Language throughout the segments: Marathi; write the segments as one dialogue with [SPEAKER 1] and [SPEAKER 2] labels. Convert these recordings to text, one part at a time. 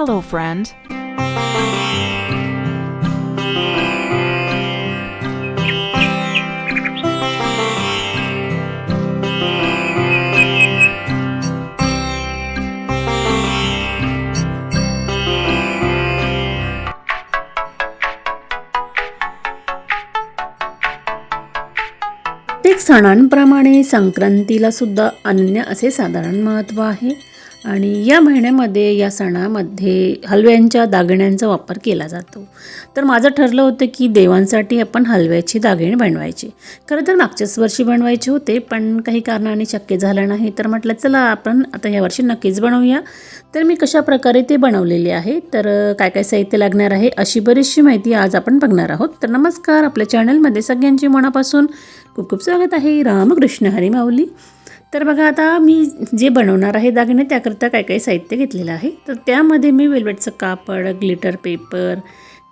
[SPEAKER 1] Hello, friend.
[SPEAKER 2] प्रत्येक सणांप्रमाणे संक्रांतीला सुद्धा अनन्य असे साधारण महत्त्व आहे आणि या महिन्यामध्ये या सणामध्ये हलव्यांच्या दागिन्यांचा वापर केला जातो. तर माझं ठरलं होतं की देवांसाठी आपण हलव्याची दागिने बनवायचे. खरं तर मागच्याच वर्षी बनवायचे होते पण काही कारणाने शक्य झालं नाही. तर म्हटलं चला आपण आता या वर्षी नक्कीच बनवूया. तर मी कशा प्रकारे ते बनवलेले आहे तर काय काय साहित्य लागणार आहे अशी बरीचशी माहिती आज आपण बघणार आहोत. तर नमस्कार आपल्या चॅनलमध्ये सगळ्यांची मनापासून खूप खूप स्वागत आहे. रामकृष्ण हरी माऊली. तर बघा आता मी जे बनवणार आहे दागिने त्याकरिता काय काही साहित्य घेतलेलं आहे? तर त्यामध्ये मी वेल्वेटचं कापड ग्लिटर पेपर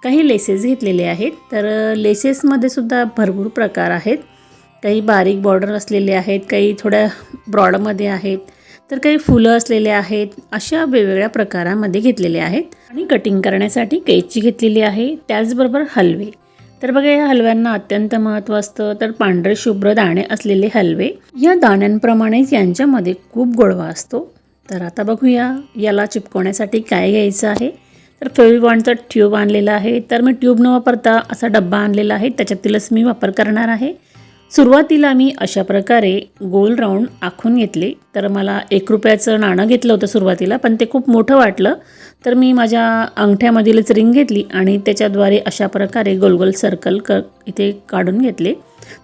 [SPEAKER 2] काही लेसेस घेतलेले आहेत. तर लेसेसमध्ये सुद्धा भरपूर प्रकार आहेत. काही बारीक बॉर्डर असलेले आहेत काही थोड्या ब्रॉडमध्ये आहेत तर काही फुलं असलेले आहेत अशा वेगवेगळ्या प्रकारामध्ये घेतलेले आहेत. आणि कटिंग करण्यासाठी कैची घेतलेली आहे त्याचबरोबर हलवे. तर बघा या हलव्यांना अत्यंत महत्त्व असतं. तर पांढरे शुभ्र दाणे असलेले हलवे या दाण्यांप्रमाणेच यांच्यामध्ये खूप गोडवा असतो. तर आता बघूया याला चिपकवण्यासाठी काय घ्यायचं आहे? तर फेविकॉनचा ट्यूब आणलेला आहे. तर मी ट्यूब न वापरता असा डब्बा आणलेला आहे. त्याच्यातीलच मी वापर करणार आहे. सुरुवातीला मी अशा प्रकारे गोल राऊंड आखून घेतले. तर मला एक रुपयाचं नाणं घेतलं होतं सुरुवातीला पण ते खूप मोठं वाटलं. तर मी माझ्या अंगठ्यामधीलच रिंग घेतली आणि त्याच्याद्वारे अशा प्रकारे गोलगोल सर्कल क इथे काढून घेतले.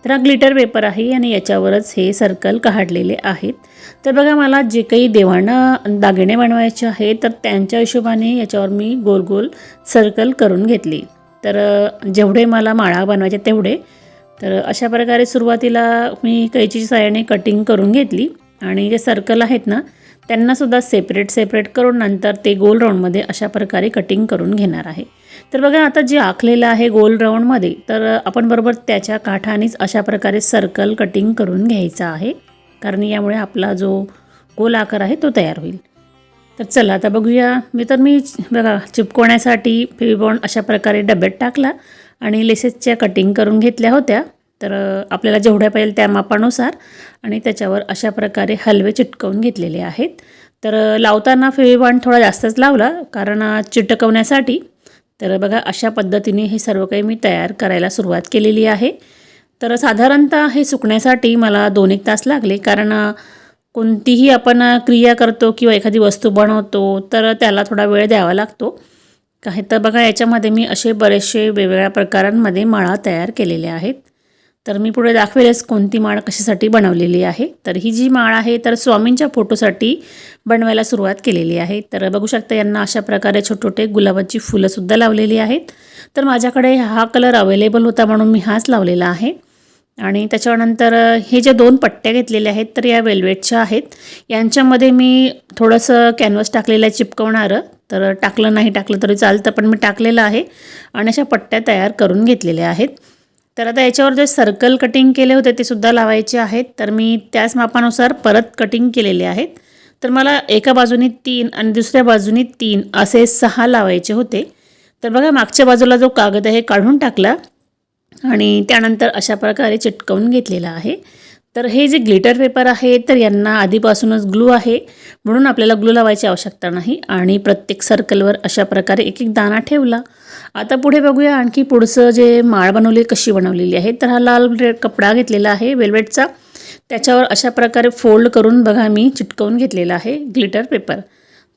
[SPEAKER 2] तर हा ग्लिटर पेपर आहे आणि याच्यावरच हे सर्कल काढलेले आहेत. तर बघा मला जे काही देवांना दागिने बनवायचे आहेत तर त्यांच्या हिशोबाने याच्यावर मी गोल गोल सर्कल करून घेतली. तर जेवढे मला माळा बनवायचे तेवढे तर अशा प्रकारे सुरुवातीला मी कैचीच्या सहाय्याने कटिंग करून घेतली. आणि जे सर्कल आहेत ना त्यांनासुद्धा सेपरेट सेपरेट करून नंतर ते गोल राऊंडमध्ये अशा प्रकारे कटिंग करून घेणार आहे. तर बघा आता जे आखलेलं आहे गोल राऊंडमध्ये तर आपण बरोबर त्याच्या काठानेच अशा प्रकारे सर्कल कटिंग करून घ्यायचा आहे. कारण यामुळे आपला जो गोल आकार आहे तो तयार होईल. तर चला आता बघूया. मी तर मी बघा चिपकवण्यासाठी फेविबॉन्ड अशा प्रकारे डब्यात टाकला. आणि लेसेसच्या कटिंग करून घेतल्या होत्या. तर आपल्याला जेवढ्या पाहिजे त्या मापानुसार आणि त्याच्यावर अशा प्रकारे हलवे चिटकवून घेतलेले आहेत. तर लावताना फेविबाण थोडा जास्तच लावला कारण चिटकवण्यासाठी तर बघा अशा पद्धतीने हे सर्व काही मी तयार करायला सुरुवात केलेली आहे. तर साधारणतः हे सुकण्यासाठी मला दोन एक तास लागले कारण कोणतीही आपण क्रिया करतो किंवा एखादी वस्तू बनवतो तर त्याला थोडा वेळ द्यावा लागतो. काही तर बघा याच्यामध्ये मी असे बरेचसे वेगवेगळ्या प्रकारांमध्ये माळा तयार केलेल्या आहेत. तर मी पुढे दाखवेलच कोणती माळ कशासाठी बनवलेली आहे. तर ही जी माळ आहे तर स्वामींच्या फोटोसाठी बनवायला सुरुवात केलेली आहे. तर बघू शकता यांना अशा प्रकारे छोटे छोटे गुलाबाची फुलंसुद्धा लावलेली आहेत. तर माझ्याकडे हा कलर अवेलेबल होता म्हणून मी हाच लावलेला आहे. आणि त्याच्यानंतर हे ज्या दोन पट्ट्या घेतलेल्या आहेत तर या वेल्वेटच्या आहेत. यांच्यामध्ये मी थोडंसं कॅनव्हस टाकलेलं आहे चिपकवणारं. तर टाकलं नाही टाकलं तरी चालतं पण मी टाकलेलं आहे आणि अशा पट्ट्या तयार करून घेतलेल्या आहेत. तर आता याच्यावर जे सर्कल कटिंग केले होते ते सुद्धा लावायचे आहेत. तर मी त्याच मापानुसार परत कटिंग केलेले आहेत. तर मला एका बाजूने तीन आणि दुसऱ्या बाजूने तीन असे सहा लावायचे होते. तर बघा मागच्या बाजूला जो कागद आहे काढून टाकला आणि त्यानंतर अशा प्रकारे चिटकवून घेतलेला आहे. तर हे जे ग्लिटर पेपर आहे तर यांना आधीपासूनच ग्लू आहे. म्हणून आपल्याला ग्लू लावायची आवश्यकता नाही. आणि प्रत्येक सर्कलवर अशा प्रकारे एक एक दाणा ठेवला. आता पुढे बघूया आणखी पुढचं जे माळ बनवली कशी बनवलेली आहे. तर हा लाल रेड कपडा घेतलेला आहे वेल्वेटचा त्याच्यावर अशा प्रकारे फोल्ड करून बघा मी चिटकवून घेतलेला आहे ग्लिटर पेपर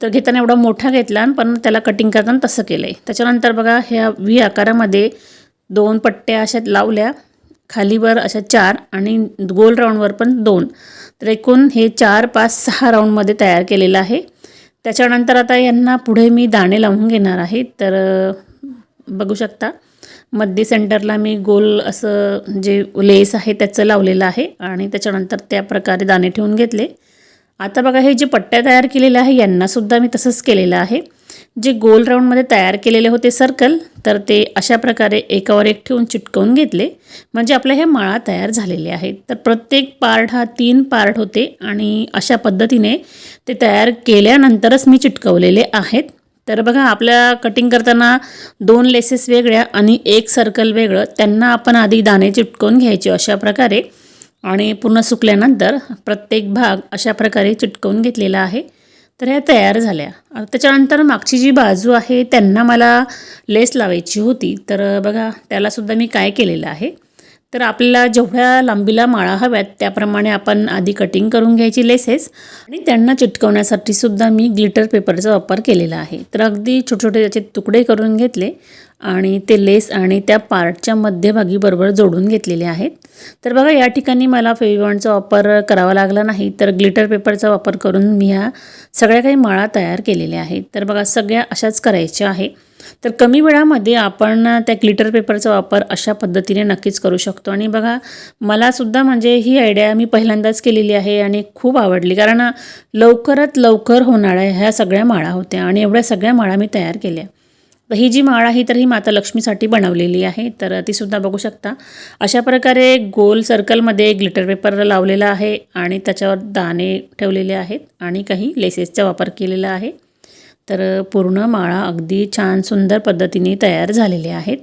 [SPEAKER 2] तर घेताना एवढा मोठा घेतला पण त्याला कटिंग करताना तसं केलं आहे त्याच्यानंतर बघा ह्या व्ही आकारामध्ये दोन पट्ट्या अशा लावल्या. खालीवर अशा चार आणि गोल राऊंडवर पण दोन. तर एकूण हे चार पाच सहा राऊंडमध्ये तयार केलेलं आहे. त्याच्यानंतर आता यांना पुढे मी दाणे लावून घेणार आहे. तर बघू शकता. मध्य सेंटरला मी गोल असं जे लेस आहे त्याचं लावलेलं आहे आणि त्याच्यानंतर त्या प्रकारे दाणे ठेवून घेतले. आता बघा हे जे पट्ट्या तयार केलेल्या आहे यांनासुद्धा मी तसंच केलेलं आहे. जे गोल राऊंडमध्ये तयार केलेले होते सर्कल तर ते अशा प्रकारे एकावर एक ठेवून चिटकवून घेतले. म्हणजे आपल्या हे माळा तयार झालेले आहेत. तर प्रत्येक पार्ट हा तीन पार्ट होते आणि अशा पद्धतीने ते तयार केल्यानंतरच मी चिटकवलेले आहेत. तर बघा आपल्या कटिंग करताना दोन लेसेस वेगळ्या आणि एक सर्कल वेगळं. त्यांना आपण आधी दाणे चिटकवून घ्यायचे अशा प्रकारे. आणि पूर्ण सुकल्यानंतर प्रत्येक भाग अशा प्रकारे चिटकवून घेतलेला आहे. तर ह्या तयार झाल्या. त्याच्यानंतर मागची जी बाजू आहे त्यांना मला लेस लावायची होती. तर बघा त्यालासुद्धा मी काय केलेलं आहे. तर आपल्याला जेवढ्या लांबीला माळा हव्यात त्याप्रमाणे आपण आधी कटिंग करून घ्यायची लेसेस आणि त्यांना चिटकवण्यासाठी सुद्धा मी ग्लिटर पेपरचा वापर केलेला आहे. तर अगदी छोटे छोटे त्याचे तुकडे करून घेतले आणि ते लेस आणि त्या पार्टच्या मध्यभागी बरोबर जोडून घेतलेले आहेत. तर बघा या ठिकाणी मला फेविबॉन्डचा वापर करावा लागला नाही तर ग्लिटर पेपरचा वापर करून मी ह्या सगळ्या काही माळा तयार केलेल्या आहेत. तर बघा सगळ्या अशाच करायच्या आहे तर कमी वेळामध्ये आपण त्या ग्लिटर पेपरचा वापर अशा पद्धतीने नक्कीच करू शकतो. आणि बघा मलासुद्धा म्हणजे ही आयडिया मी पहिल्यांदाच केलेली आहे आणि खूप आवडली. कारण लवकरात लवकर होणाऱ्या ह्या सगळ्या माळा होत्या आणि एवढ्या सगळ्या माळा मी तयार केल्या. तर ही जी माळ आहे तर ही माता लक्ष्मीसाठी बनवलेली आहे. तर तीसुद्धा बघू शकता. अशा प्रकारे गोल सर्कलमध्ये ग्लिटर पेपर लावलेला आहे आणि त्याच्यावर दाणे ठेवलेले आहेत आणि काही लेसेसचा वापर केलेला आहे. तर पूर्ण माळा अगदी छान सुंदर पद्धतीने तयार झालेल्या आहेत.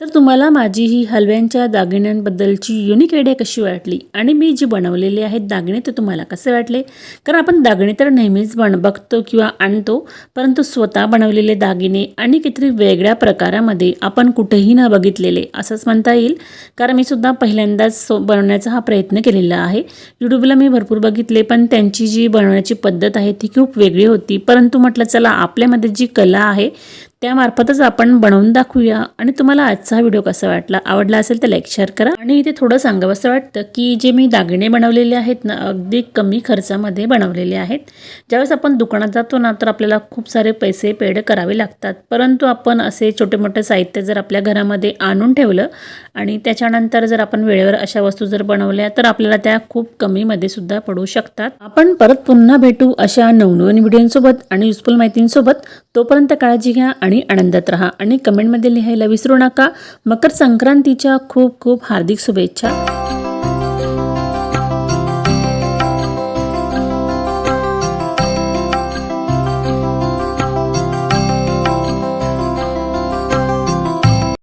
[SPEAKER 2] तर तुम्हाला माझी ही हलव्यांच्या दागिन्यांबद्दलची युनिक आयडिया कशी वाटली? आणि मी जी बनवलेली आहेत दागिने ते तुम्हाला कसे वाटले? कारण आपण दागिने तर नेहमीच बन बघतो किंवा आणतो परंतु स्वतः बनवलेले दागिने आणि कितीतरी वेगळ्या प्रकारामध्ये आपण कुठेही न बघितलेले असंच म्हणता येईल. कारण मी सुद्धा पहिल्यांदाच सो बनवण्याचा हा प्रयत्न केलेला आहे. यूट्यूबला मी भरपूर बघितले पण त्यांची जी बनवण्याची पद्धत आहे ती खूप वेगळी होती. परंतु म्हटलं चला आपल्यामध्ये जी कला आहे त्यामार्फतच आपण बनवून दाखवूया. आणि तुम्हाला आजचा हा व्हिडिओ कसा वाटला आवडला असेल तर लाईक शेअर करा. आणि इथे थोडं सांगावं असं वाटतं की जे मी दागिने बनवलेले आहेत ना अगदी कमी खर्चामध्ये बनवलेले आहेत. ज्यावेळेस आपण दुकानात जातो ना तर आपल्याला खूप सारे पैसे पेड करावे लागतात. परंतु आपण असे छोटे मोठे साहित्य जर आपल्या घरामध्ये आणून ठेवलं आणि त्याच्यानंतर जर आपण वेळेवर अशा वस्तू जर बनवल्या तर आपल्याला त्या खूप कमीमध्ये सुद्धा पडू शकतात. आपण परत पुन्हा भेटू अशा नवनवीन व्हिडिओंसोबत आणि युजफुल माहितींसोबत. तोपर्यंत काळजी घ्या आणि आनंदात राहा. आणि कमेंटमध्ये लिहायला विसरू नका. मकर संक्रांतीच्या खूप खूप हार्दिक शुभेच्छा.